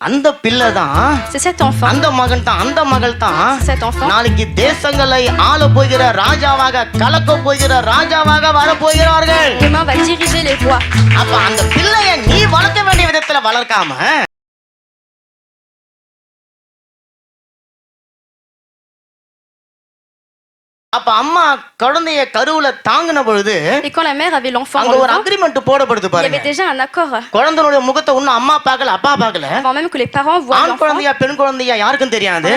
அந்த பிள்ளை தான் அந்த மகன் தான் அந்த மகள் தான். நாளைக்கு தேசங்களை ஆள போகிற ராஜாவாக கலக்க போகிற ராஜாவாக வர போகிறார்கள். அப்ப அந்த பிள்ளைய நீ வளர்க்க வேண்டிய விதத்துல வளர்க்காம அப்ப அம்மா குழந்தைய கருவுல தாங்கின பொழுது அங்க ஒரு அக்ரிமெண்ட் போடப்படுது பாருங்க. குழந்தைனுடைய முகத்தை இன்னும் அம்மா பார்க்கல அப்பா பார்க்கல ஆண் குழந்தையா பெண் குழந்தையா யாருக்கும் தெரியாது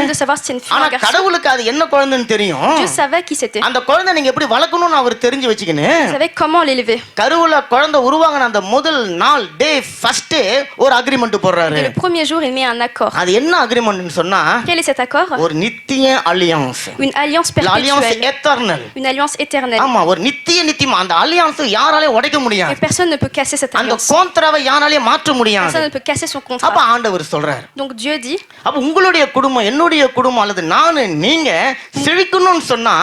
ஆனா கடவுளுக்கு அது என்ன குழந்தைன்னு தெரியும். அந்த குழந்தை நீங்க எப்படி வளர்க்கணும்னு அவர் தெரிஞ்சு வச்சுக்கின்னு. கருவுல குழந்தை உருவாங்கின அந்த முதல் நாள் டே ஃபர்ஸ்ட் ஒரு அக்ரிமெண்ட் போடுறாரு. அது என்ன அக்ரிமெண்ட்னு சொன்னா ஒரு நித்திய alliance alliance eternal une alliance éternelle. ஆமா ஒரு நித்திய நித்தியமா அந்த அலியன்ஸ் யாராலையும் உடைக்க Et முடியாது personne ne peut casser cette அந்த alliance. கோந்தரவை யாராலையும் மாற்ற முடியாது Personne ne peut casser son அப்ப contrat. ஆண்டவர் சொல்றாரு Donc Dieu dit, அப்ப உங்களுடைய குடும்பம் என்னுடைய குடும்பம் அல்லது நானு நீங்க செழிக்கணும்னு சொன்னா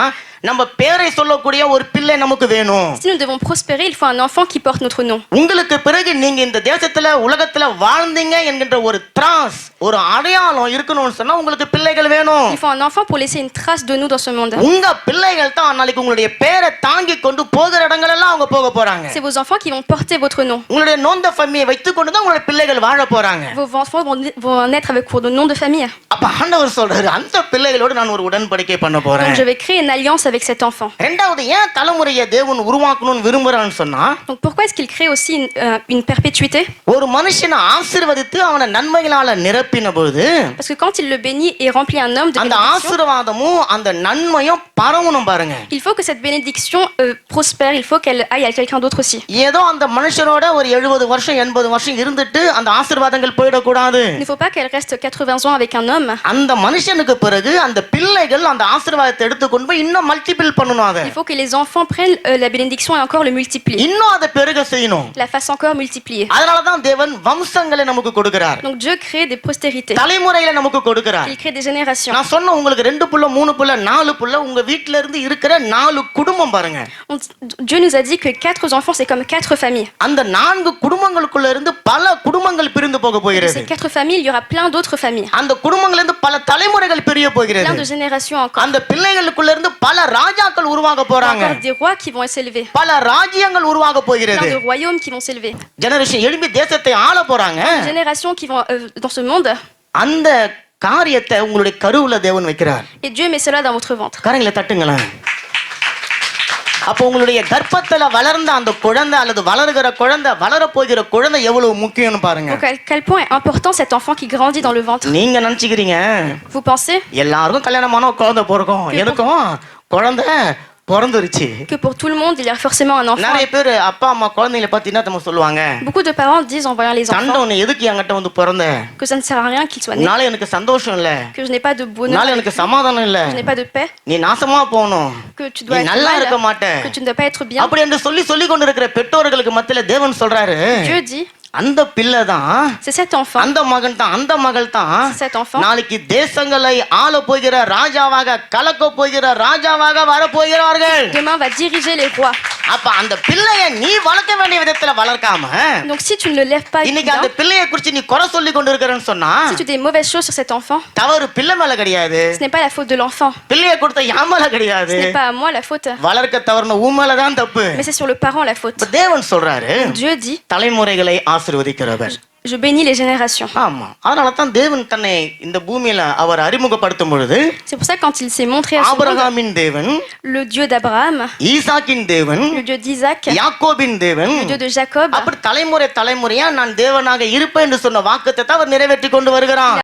நம்ம பேரை சொல்லக்கூடிய ஒரு பிள்ளை நமக்கு வேணும் si nous devons prospérer, il faut un enfant qui porte notre nom. உங்களுக்கு பிறகு நீங்க இந்த தேசத்துல உலகத்துல வாழ்ந்தீங்க என்கின்ற ஒரு திராஸ் ஒரு அடையாளம் இருக்கணும்னு சொன்னா உங்களுக்கு பிள்ளைகள் வேணும் Il faut un enfant pour laisser une trace de nous dans ce monde. உங்க பிள்ளைகள் தான் நாளைக்கு உங்களுடைய பேரை தாங்கி கொண்டு போகிற இடங்கள் எல்லாம் அவங்க போக போறாங்க C'est vos enfants qui vont porter votre nom. உங்களுடைய நோந்த ஃபம்மியை வைத்து கொண்டு தான் உங்களுடைய பிள்ளைகள் வாழ போறாங்க Vos enfants vont, vont naître avec votre nom de famille. அப்ப ஆண்டவர் சொல்றாரு அந்த பிள்ளைகளோடு நான் ஒரு உடன்படிக்கை பண்ண போறேன் je vais créer une alliance avec cet enfant. ரெண்டாவது ஏன் தலைமுறையை தேவன் உருவாக்கணும்னு விரும்புறான்னு சொன்னா Donc pourquoi est-ce qu'il crée aussi une, euh, une perpétuité ஒரு மனுஷனை ஆசீர்வதித்து அவனை நன்மைகளால நிரப்பின பொழுது Parce que quand il le bénit et remplit un homme de அந்த bénédiction, ஆசீர்வாதமும் அந்த நன்மையும் பரவணும் பாருங்க il faut que cette bénédiction euh, prospère, il faut qu'elle aille à quelqu'un d'autre aussi. ஏதோ அந்த மனுஷனோட ஒரு எழுபது வருஷம் எண்பது வருஷம் இருந்துட்டு அந்த ஆசீர்வாதங்கள் போயிடக்கூடாது Il ne faut pas qu'elle reste 80 ans avec un homme. அந்த மனுஷனுக்கு பிறகு அந்த பிள்ளைகள் அந்த ஆசீர்வாதத்தை எடுத்துக்கொண்டு போய் இன்னும் மல்டிபிள் பண்ணணும் அதை Il faut que les enfants prennent euh, la bénédiction et encore le multiplient. இன்னும் அதை பெருக செய்யணும் La fasse encore multiplier. அதனாலதான் தேவன் வம்சங்களை நமக்கு கொடுக்கிறார் Donc Dieu crée des postérités. தலைமுறைகளை நமக்கு கொடுக்கிறார் Il crée des générations. நான் சொன்ன உங்களுக்கு ரெண்டு புள்ள மூணு புள்ள நாலு புள்ள உங்க வீட்ல இருந்து இருக்கிற நாலு குடும்பம் பாருங்க Dieu nous a dit que quatre enfants, c'est comme quatre familles. அந்த நான்கு குடும்பங்களுக்குள்ள இருந்து பல குடும்பங்கள் பிரிந்து போக போகிறது ces quatre familles, il y aura plein d'autres familles. அந்த குடும்பங்கள்ல இருந்து பல தலைமுறைகள் பிரிய போகிறது. அந்த பிள்ளைகளுக்குள்ள இருந்து பல ராஜாக்கள் உருவாக போறாங்க. பல ராஜ்யங்கள் உருவாக போகிறது. ஜெனரேஷன் எழுப்பி தேசத்தை ஆள போறாங்க générations qui vont euh, dans ce monde. அந்த காரியத்தை உங்களுடைய கருவுல தேவன் வைக்கிறார் Et Dieu met cela dans votre ventre. கரங்களை தட்டுங்களேன் அப்போ உங்களுடைய கர்ப்பத்துல வளர்ந்த அந்த குழந்தை அல்லது வளர்கிற குழந்தை வளர போகிற குழந்தை எவ்வளவு முக்கியம்னு பாருங்க. Quel point important cet enfant qui grandit dans le ventre? நீங்க நினைச்சுக்கிறீங்க. Vous pensez? எல்லாருக்கும் கல்யாணமான குழந்தை பிறக்கும். எனக்கும் குழந்தை பிறந்துருச்சு que pour tout le monde, il y a forcément un enfant நிறைய பேர் அப்பா அம்மா குழந்தைங்களை பத்தி என்ன நம்ம சொல்லுவாங்க Beaucoup de parents disent en voyant les enfants உன்னை எதுக்கு என்கிட்ட வந்து பிறந்த que ça ne sert à rien qu'ils soient nés, உன்னால எனக்கு சந்தோஷம் இல்ல que je n'ai pas de bonheur, உன்னால எனக்கு சமாதானம் இல்ல que je n'ai pas de paix, நீ நாசமா போகணும் que tu dois நல்லா இருக்க மாட்ட que tu ne dois pas être bien. அப்படி என்று சொல்லி சொல்லி கொண்டு இருக்கிற பெற்றோர்களுக்கு மத்தியில தேவன் சொல்றாரு Dieu dit, அந்த பிள்ளை தான் அந்த மகன் தான் அந்த மகள் தான். நாளைக்கு தேசங்களை ஆள போகிற ராஜாவாக கலக்க போகிற ராஜாவாக வர அப்ப அந்த பிள்ளைய நீ வளர்க்க வேண்டிய விதத்துல வளர்க்காம Donc si tu ne le lèves pas இன்னைக்கு அந்த பிள்ளைய குறிச்சு நீ குறை சொல்லி கொண்டு இருக்கிறன்னு சொன்னா si tu dis des mauvaises choses sur cet enfant, தவறு பிள்ளை மேல கிடையாது ce n'est pas la faute de l'enfant, பிள்ளைய கொடுத்த என் மேல ce கிடையாது n'est pas à moi la faute, வளர்க்க தவறுன உன் மேலதான் தப்பு mais c'est sur le parent la faute. இப்ப தேவன் சொல்றாரு Dieu dit, தலைமுறைகளை ஆசீர்வதிக்கிறவர் je bénis les générations. ஆமா அதனால தான் தேவன் தன்னை இந்த பூமியில அவர் அறிமுகப்படுத்தும் பொழுது C'est pour ça que quand il s'est montré à ce monde, ஆபிரகாமின் தேவன் le Dieu d'Abraham, ஈசாக்கின் தேவன் le Dieu d'Isaac, யாக்கோபின் தேவன் le Dieu de Jacob, அப்படி தலைமுறை தலைமுறையா நான் தேவனாக இருப்பேன் என்று சொன்ன வாக்குத்தை அவர் நிறைவேற்றி கொண்டு வருகிறான்